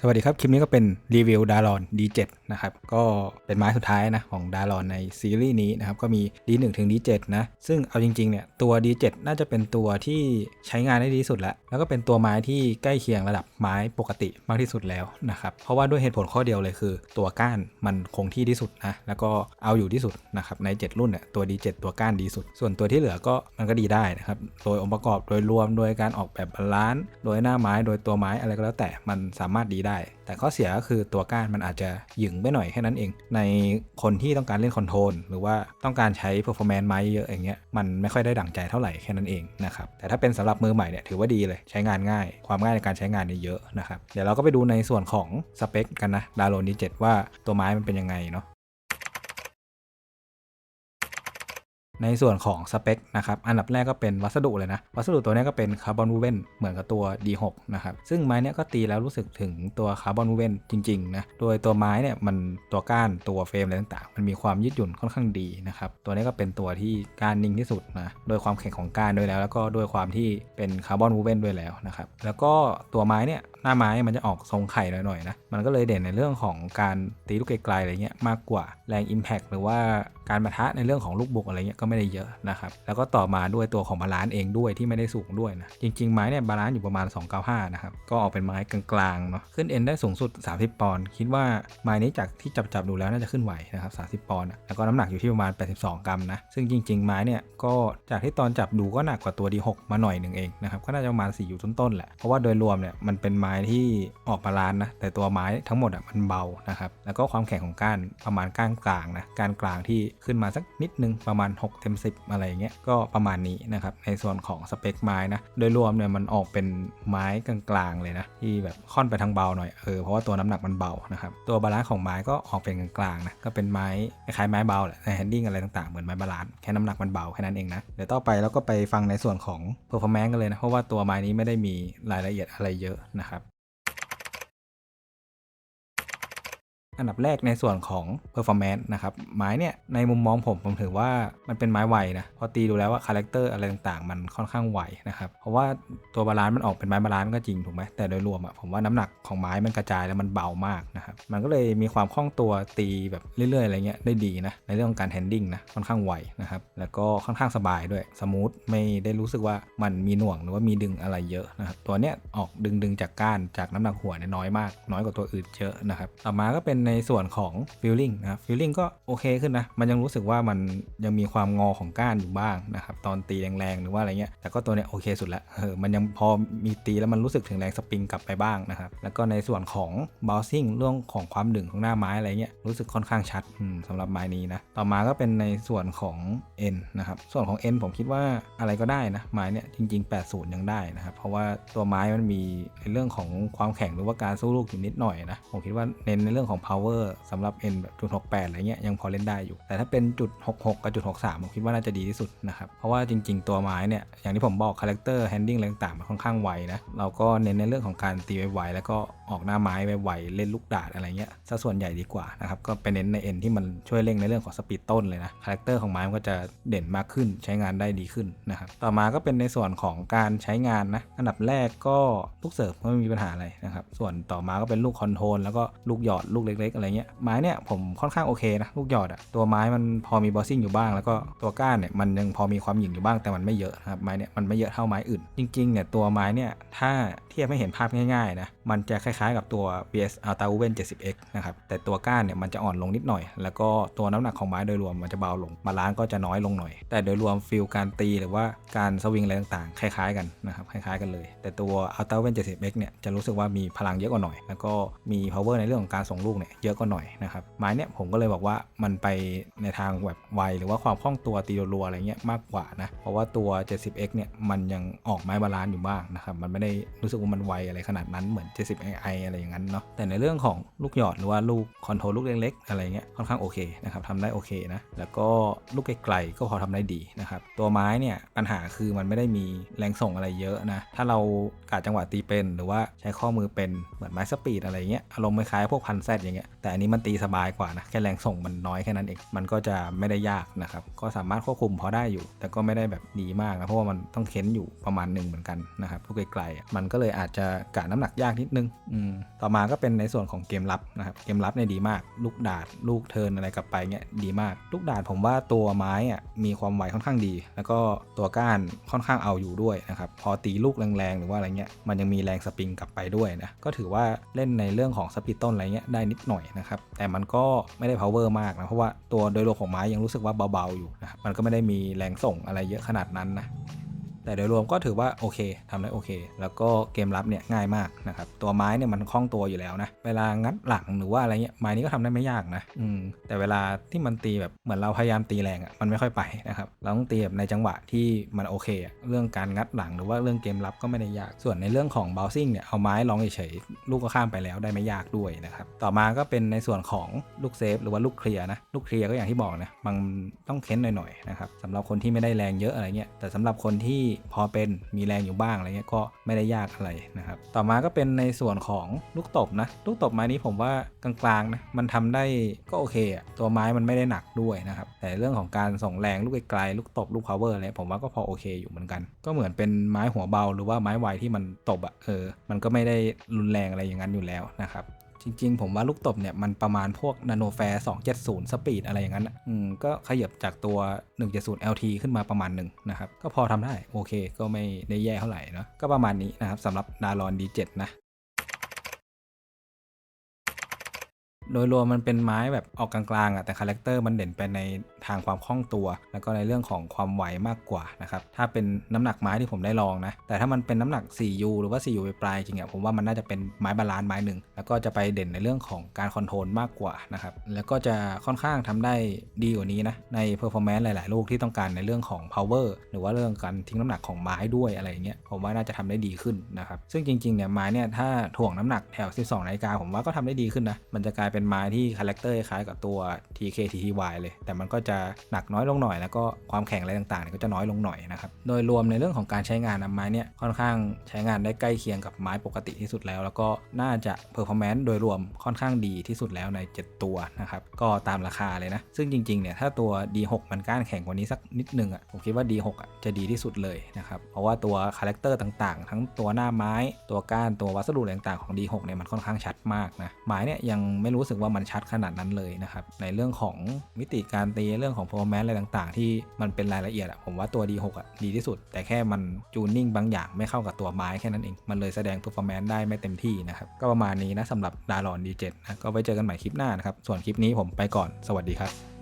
สวัสดีครับ คลิปนี้ก็เป็นรีวิวดารอน D7 นะครับ ก็เป็นไม้สุดท้ายนะของดารอนในซีรีส์นี้นะครับ ก็มี D1 ถึง D7 นะ ซึ่งเอาจริงๆเนี่ยตัว D7 น่าจะเป็นตัวที่ใช้งานได้ดีสุดแล้ว แล้วก็เป็นตัวไม้ที่ใกล้เคียงระดับไม้ปกติมากที่สุดแล้วนะครับ เพราะว่าด้วยเหตุผลข้อเดียวเลยคือ ตัวก้านมันคงที่ที่สุดนะ แล้วก็เอาอยู่ที่สุดนะครับ ใน 7 รุ่นเนี่ยตัว D7 ตัวก้านดีสุด ส่วนตัวที่เหลือก็มันก็ดีได้นะครับ โดยองค์ประกอบโดยรวม โดยการออกแบบบาลานซ์ โดยหน้าไม้ โดยตัวไม้อะไรก็แล้วแต่ มันสามารถดีได้ แต่ข้อเสียก็คือตัวก้านมันอาจจะหยึงไปหน่อยแค่นั้นเอง ในคนที่ต้องการเล่นคอนโทรลหรือว่าต้องการใช้ performance ไม้เยอะอย่างเงี้ยมันไม่ค่อยได้ดั่งใจเท่าไหร่แค่นั้นเองนะครับแต่ถ้าเป็นสำหรับมือใหม่เนี่ยถือว่าดีเลยใช้งานง่าย ความง่ายในการใช้งานเนี่ยเยอะนะครับเดี๋ยวเราก็ไปดูในส่วนของสเปคกันนะดาโลนดีเจ็ว่าตัวไม้มันเป็นยังไงเนาะ ในส่วนของสเปคนะครับอันดับแรกก็เป็นวัสดุเลยนะ วัสดุตัวนี้ก็เป็นคาร์บอนวูเวนเหมือนกับตัว D6 นะครับซึ่งไม้เนี้ยก็ตีแล้วรู้สึกถึงตัวคาร์บอนวูเวนจริงๆนะโดยตัวไม้เนี่ยมันตัวก้านตัวเฟรมอะไรต่างๆ มันมีความยืดหยุ่นค่อนข้างดีนะครับตัวนี้ก็เป็นตัวที่กานนิ่งที่สุดนะโดยความแข็งของก้านด้วยแล้ว แล้วก็ด้วยความที่เป็นคาร์บอนวูเวนด้วยแล้วนะครับแล้วก็ตัวไม้เนี่ย น้าไม้มันจะออกทรงไข่หน่อยๆนะ มันก็เลยเด่นในเรื่องของการตีลูกไกลๆอะไรเงี้ยมากกว่าแรง Impact หรือว่าการประทะในเรื่องของลูกบุกอะไรเงี้ยก็ไม่ได้เยอะนะครับ แล้วก็ต่อมาด้วยตัวของบาลานซ์เองด้วยที่ไม่ได้สูงด้วยนะ จริงๆ ไม้เนี่ยบาลานซ์อยู่ประมาณ 295 นะครับ ก็ออกเป็นไม้กลางๆเนาะ ขึ้นเอ็นได้สูงสุด 30 ปอนด์ คิดว่าไม้นี้จากที่จับๆดูแล้วน่าจะขึ้นไหวนะครับ30 ปอนด์แล้วก็น้ำหนักอยู่ที่ประมาณ 82 กรัมนะ ซึ่งจริง ๆ ไม้เนี่ยก็จากที่ตอนจับดูก็หนักกว่าตัว D6 มาหน่อยหนึ่งเองนะครับ ก็น่าจะประมาณ4อยู่ต้นๆแหละ เพราะว่าโดยรวมเนี่ยมันเป็นไม้ที่ออกบาลานนะแต่ตัวไม้ทั้งหมดอะมันเบานะครับแล้วก็ความแข็งของก้านประมาณก้านกลางนะก้านกลางที่ขึ้นมาสักนิดนึงประมาณ6เต็ม10 อะไรเงี้ยก็ประมาณนี้นะครับในส่วนของสเปคไม้นะโดยรวมเนี่ยมันออกเป็นไม้กลางๆเลยนะที่แบบค่อนไปทางเบาหน่อยเออเพราะว่าตัวน้ำหนักมันเบานะครับตัวบาลานซ์ของไม้ก็ออกเป็นกลางๆนะก็เป็นไม้คล้ายไม้เบาแหละในแฮนดิ้งอะไรต่างๆเหมือนไม้บาลานซ์แค่น้ำหนักมันเบาแค่นั้นเองนะเดี๋ยวต่อไปเราก็ไปฟังในส่วนของ performance กันเลยนะเพราะว่าตัวไม้นี้ไม่ได้มีรายละเอียดอะไรเยอะนะครับ อันดับแรกในส่วนของ performance นะครับ ไม้เนี่ย ในมุมมองผม ผมถือว่ามันเป็นไม้ไวนะ พอตีดูแล้วว่าคาแรคเตอร์อะไรต่างๆ มันค่อนข้างไวนะครับ เพราะว่าตัวบาลานซ์มันออกเป็นไม้บาลานซ์ก็จริงถูกไหมแต่โดยรวมอะผมว่าน้ำหนักของไม้มันกระจายแล้วมันเบามากนะครับ มันก็เลยมีความคล่องตัวตีแบบเรื่อยๆอะไรเงี้ยได้ดีนะ ในเรื่องของการแฮนดิ้งนะ ค่อนข้างไวนะครับ แล้วก็ค่อนข้างสบายด้วย สมูท ไม่ได้รู้สึกว่ามันมีหน่วงหรือว่ามีดึงอะไรเยอะนะครับ ตัวเนี้ยออกดึงดึงจากก้านจากน้ำหนักหัวเนี่ยน้อยมาก น้อยกว่าตัวอื่นเยอะนะครับ ต่อมาก็เป็นในส่วนของ feeling นะครับ feeling ก็โอเคขึ้นนะ มันยังรู้สึกว่ามันยังมีความงอของก้านอยู่บ้างนะครับ ตอนตีแรงๆ หรือว่าอะไรเงี้ย แต่ก็ตัวเนี้ยโอเคสุดละเออมันยังพอมีตีแล้วมันรู้สึกถึงแรงสปริงกลับไปบ้างนะครับ แล้วก็ในส่วนของ bouncing เรื่องของความดึงของหน้าไม้อะไรเงี้ยรู้สึกค่อนข้างชัดอืมสำหรับไม้นี้นะ ต่อมาก็เป็นในส่วนของ N นะครับ ส่วนของ N ผมคิดว่าอะไรก็ได้นะไม้เนี่ยจริง ๆ 80 ยังได้นะครับ เพราะว่าตัวไม้มันมีในเรื่องของความแข็งหรือว่าการสู้ลูกอยู่นิดหน่อยนะผมคิดว่าเน้นในเรื่องของ power สำหรับ N แบบจุด68อะไรเงี้ยยังพอเล่นได้อยู่ แต่ถ้าเป็นจุด66กับจุด63ผมคิดว่าน่าจะดีที่สุดนะครับเพราะว่าจริง ๆ ตัวไม้เนี่ยอย่างที่ผมบอกคาแรคเตอร์แฮนดิ้งอะไรต่างๆมันค่อนข้างไวนะเราก็เน้นในเรื่องของการตีไวๆแล้วก็ ออกหน้าไม้ไวๆเล่นลูกดาดอะไรเงี้ยซะส่วนใหญ่ดีกว่านะครับก็ไปเน้นใน N ที่มันช่วยเร่งในเรื่องของสปีดต้นเลยนะคาแรคเตอร์ของไม้มันก็จะเด่นมากขึ้นใช้งานได้ดีขึ้นนะครับต่อมาก็เป็นในส่วนของการใช้งานนะอันดับแรกก็ลูกเสิร์ฟไม่มีปัญหาอะไรนะครับส่วนต่อมาก็เป็นลูกคอนโทรลแล้วก็ลูกหยอดลูกเล็ก ๆ อะไรเงี้ยไม้เนี่ยผมค่อนข้างโอเคนะลูกหยอดอะตัวไม้มันพอมีบอสซิ่งอยู่บ้าง แล้วก็ตัวก้านเนี่ยมันยังพอมีความหยิ่งอยู่บ้างแต่มันไม่เยอะนะครับไม้เนี่ยมันไม่เยอะเท่าไม้อื่น จริงๆเนี่ยตัวไม้เนี่ยถ้าเทียบให้เห็นภาพง่ายๆนะมันจะคล้ายๆกับตัว BS Alta w e n 70X นะครับ แต่ตัวก้านเนี่ยมันจะอ่อนลงนิดหน่อย แล้วก็ตัวน้ำหนักของไม้โดยรวมมันจะเบาลงบาลานซ์ก็จะน้อยลงหน่อย แต่โดยรวมฟิลการตีหรือว่าการสวิงอะไรต่างๆ คล้ายๆกันนะครับ คล้ายๆกันเลย แต่ตัว Alta w e n 70X เนี่ยจะรู้สึกว่ามีพลังเยอะกว่าหน่อย แล้วก็มี power ในเรื่องของการส่งลูกเนี่ยเยอะกว่าหน่อยนะครับ ไม้เนี่ยผมก็เลยบอกว่ามันไปในทางแบบไวหรือว่าความคล่องตัวตีรัวๆอะไรเงี้ยมากกว่านะ เพราะว่าตัว 70X เนี่ยมันยังออกไม้บาลานซ์อยู่บ้างนะครับ มันไม่ได้รู้สึกว่ามันไวอะไรขนาดนั้นเหมือน 70i อะไรอย่างนั้นเนาะแต่ในเรื่องของลูกหยอดหรือว่าลูกคอนโทรลลูกเล็กๆอะไรเงี้ยค่อนข้างโอเคนะครับทำได้โอเคนะแล้วก็ลูกไกลๆก็พอทำได้ดีนะครับตัวไม้เนี่ยปัญหาคือมันไม่ได้มีแรงส่งอะไรเยอะนะถ้าเรากาจังหวะตีเป็น หรือว่าใช้ข้อมือเป็นเหมือนไม้สปีดอะไรเงี้ยอารมณ์คล้ายพวกพันแซดอย่างเงี้ยแต่อันนี้มันตีสบายกว่านะแค่แรงส่งมันน้อยแค่นั้นเองมันก็จะไม่ได้ยากนะครับก็สามารถควบคุมพอได้อยู่ แต่ก็ไม่ได้แบบดีมากนะเพราะว่ามันต้องเค้นอยู่ประมาณหนึ่งเหมือนกันนะครับลูกไกลๆมันก็เลยอาจจะกะน้ำหนักยากนิดนึงอืต่อมาก็เป็นในส่วนของเกมรับนะครับ เกมรับเนี่ยดีมาก ลูกดาด ลูกเทินอะไรกลับไปเนี่ยดีมาก ลูกดาดผมว่าตัวไม้อะมีความไวค่อนข้างดี แล้วก็ตัวก้านค่อนข้างเอาอยู่ด้วยนะครับ พอตีลูกแรงๆ หรือว่าอะไรเงี้ย มันยังมีแรงสปริงกลับไปด้วยนะ ก็ถือว่าเล่นในเรื่องของสปีดต้นอะไรเงี้ยได้นิดหน่อยนะครับ แต่มันก็ไม่ได้ power มากนะ เพราะว่าตัวโดยรวมของไม้ยังรู้สึกว่าเบาๆอยู่นะ มันก็ไม่ได้มีแรงส่งอะไรเยอะขนาดนั้นนะ แต่โดยรวมก็ถือว่าโอเคทำได้โอเค แล้วก็เกมรับเนี่ยง่ายมากนะครับตัวไม้เนี่ยมันคล่องตัวอยู่แล้วนะเวลางัดหลังหรือว่าอะไรเงี้ยไม้นี้ก็ทำได้ไม่ยากนะอืมแต่เวลาที่มันตีแบบเหมือนเราพยายามตีแรงอะ่ะมันไม่ค่อยไปนะครับเราต้องตีแบบในจังหวะที่มันโอเคอะเรื่องการงัดหลังหรือว่าเรื่องเกมรับก็ไม่ได้ยาก ส่วนในเรื่องของ b o u n c i n g เนี่ยเอาไม้ลองเฉยๆลูกก็ข้ามไปแล้วได้ไม่ยากด้วยนะครับต่อมาก็เป็นในส่วนของลูกเซฟหรือว่าลูกเคลียร์นะลูกเคลียร์ก็อย่างที่บอกนะมันต้องเค้นหน่อยๆนะครับสำหรับคนที่ไม่ได้แรงเยอะอะไรเงี้ยแต่สำหรับคนที่พอเป็นมีแรงอยู่บ้างอะไรเงี้ยก็ไม่ได้ยากอะไรนะครับต่อมาก็เป็นในส่วนของลูกตบนะลูกตบไม้นี้ผมว่ากลางๆนะมันทำได้ก็โอเคอะตัวไม้มันไม่ได้หนักด้วยนะครับแต่เรื่องของการส่งแรงลูกไกลๆลูกตบลูก power อะไรผมว่าก็พอโอเคอยู่เหมือนกัน ก็เหมือนเป็นไม้หัวเบาหรือว่าไม้ไวที่มันตบอะเออมันก็ไม่ได้รุนแรงอะไรอย่างนั้นอยู่แล้วนะครับ จริงๆ ผมว่าลูกตบเนี่ยมันประมาณพวกนาโนแฟร์270 สปีดอะไรอย่างนั้นอะอืมก็ขยับจากตัว 170 LT ขึ้นมาประมาณหนึ่งนะครับก็พอทำได้โอเค ก็ไม่ได้แย่เท่าไหร่เนาะก็ประมาณนี้นะครับสำหรับดารอน D7 นะ โดยรวมมันเป็นไม้แบบออกกลางๆอะแต่คาแรคเตอร์มันเด่นไปในทางความคล่องตัว แล้วก็ในเรื่องของความไวมากกว่านะครับถ้าเป็นน้ำหนักไม้ที่ผมได้ลองนะแต่ถ้ามันเป็นน้ำหนัก 4U หรือว่า 4U ปลายจริงอะผมว่ามันน่าจะเป็นไม้บาลานซ์ไม้หนึ่งแล้วก็จะไปเด่นในเรื่องของการคอนโทรลมากกว่านะครับแล้วก็จะค่อนข้างทำได้ดีกว่านี้นะในเพอร์ฟอร์แมนซ์หลายๆลูกที่ต้องการในเรื่องของ power หรือว่าเรื่องการทิ้งน้ำหนักของไม้ด้วยอะไรอย่างเงี้ยผมว่าน่าจะทำได้ดีขึ้นนะครับซึ่งจริงๆเนี่ยไม้เนี่ยถ้าถ่วงน้ำหนักแถว 12นาฬิกาผมว่าก็ทำได้ดีขึ้นนะมันจะกลายเป็น็นไม้ที่คาแรคเตอร์คล้ายกับตัว TK TTY เลย แต่มันก็จะหนักน้อยลงหน่อย แล้วก็ความแข็งอะไรต่างๆก็จะน้อยลงหน่อยนะครับ โดยรวมในเรื่องของการใช้งานนไม้เนี่ยค่อนข้างใช้งานได้ใกล้เคียงกับไม้ปกติที่สุดแล้ว แล้วก็น่าจะเพอร์ฟอร์แมนซ์โดยรวมค่อนข้างดีที่สุดแล้วใน 7 ตัวนะครับก็ตามราคาเลยนะซึ่งจริงๆเนี่ยถ้าตัว D6 มันก้านแข็งกว่านี้สักนิดนึงอะผมคิดว่า D6 อะจะดีที่สุดเลยนะครับเพราะว่าตัวคาแรคเตอร์ต่างๆ ทั้งตัวหน้าไม้ ตัวก้านตัววัสดุต่างๆของ D6 เนี่ยมันค่อนข้างชัดมากนะไม้เนี่ยยังไม่รู้สึกว่ามันชัดขนาดนั้นเลยนะครับ ในเรื่องของมิติการตีเรื่องของ performance อะไรต่างๆ ที่มันเป็นรายละเอียดอะผมว่าตัว D6 อะดีที่สุด แต่แค่มันจูนนิ่งบางอย่างไม่เข้ากับตัวไม้แค่นั้นเอง มันเลยแสดง performance ได้ไม่เต็มที่นะครับ ก็ประมาณนี้นะสำหรับดารอน D7 นะก็ไว้เจอกันใหม่คลิปหน้านะครับ ส่วนคลิปนี้ผมไปก่อน สวัสดีครับ